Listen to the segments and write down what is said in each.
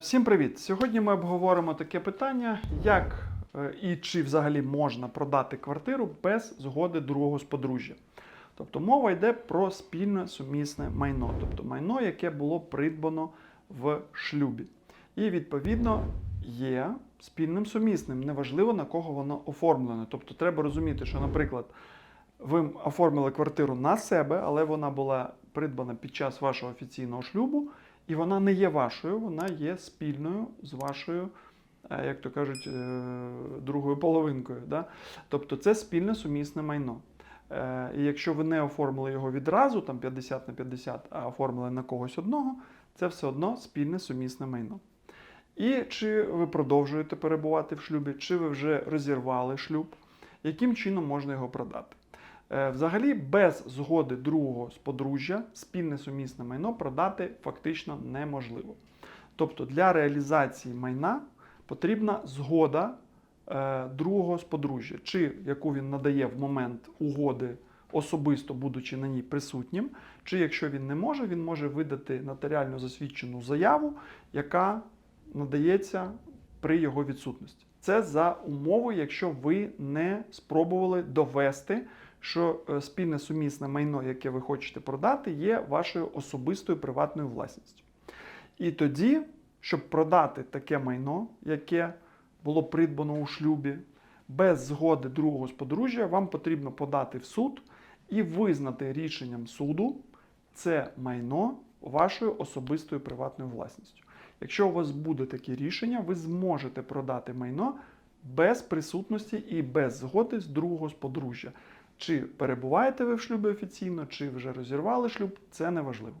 Всім привіт! Сьогодні ми обговоримо таке питання, як е, і чи взагалі можна продати квартиру без згоди другого з подружжя. Тобто мова йде про спільне сумісне майно, тобто майно, яке було придбано в шлюбі. І відповідно є спільним сумісним, неважливо на кого воно оформлено. Тобто треба розуміти, що, наприклад, ви оформили квартиру на себе, але вона була придбана під час вашого офіційного шлюбу, і вона не є вашою, вона є спільною з вашою, е, як то кажуть, е, другою половинкою. Да? Тобто це спільне сумісне майно. Е, І якщо ви не оформили його відразу, там 50 на 50, а оформили на когось одного, це все одно спільне сумісне майно. І чи ви продовжуєте перебувати в шлюбі, чи ви вже розірвали шлюб, яким чином можна його продати? Е, Взагалі, без згоди другого з подружжя спільне сумісне майно продати фактично неможливо. Тобто для реалізації майна потрібна згода е, другого з подружжя, чи яку він надає в момент угоди, особисто будучи на ній присутнім, чи якщо він не може, він може видати нотаріально засвідчену заяву, яка надається при його відсутності. Це за умови, якщо ви не спробували довести, що е, спільне сумісне майно, яке ви хочете продати, є вашою особистою приватною власністю. І тоді, щоб продати таке майно, яке було придбано у шлюбі, без згоди другого з подружжя, вам потрібно подати в суд і визнати рішенням суду це майно вашою особистою приватною власністю. Якщо у вас буде таке рішення, ви зможете продати майно без присутності і без згоди з другого з подружжя. Чи перебуваєте ви в шлюбі офіційно, чи вже розірвали шлюб, це не важливо.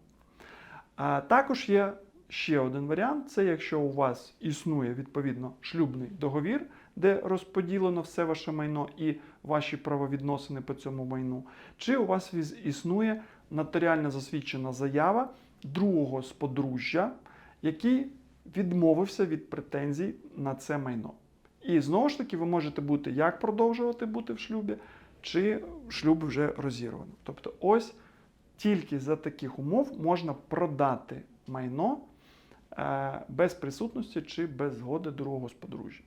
А також є ще один варіант: це якщо у вас існує відповідно шлюбний договір, де розподілено все ваше майно і ваші правовідносини по цьому майну, чи у вас існує нотаріально засвідчена заява другого з подружжя, який відмовився від претензій на це майно. І знову ж таки, ви можете бути як продовжувати бути в шлюбі, чи шлюб вже розірвано. Тобто, ось тільки за таких умов можна продати майно е, без присутності чи без згоди другого з подружжя.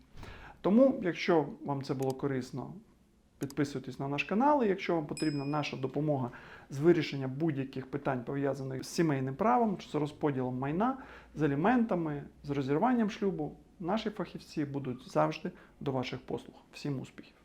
Тому, якщо вам це було корисно, підписуйтесь на наш канал. І якщо вам потрібна наша допомога з вирішенням будь-яких питань, пов'язаних з сімейним правом, з розподілом майна, з аліментами, з розірванням шлюбу, наші фахівці будуть завжди до ваших послуг. Всім успіхів!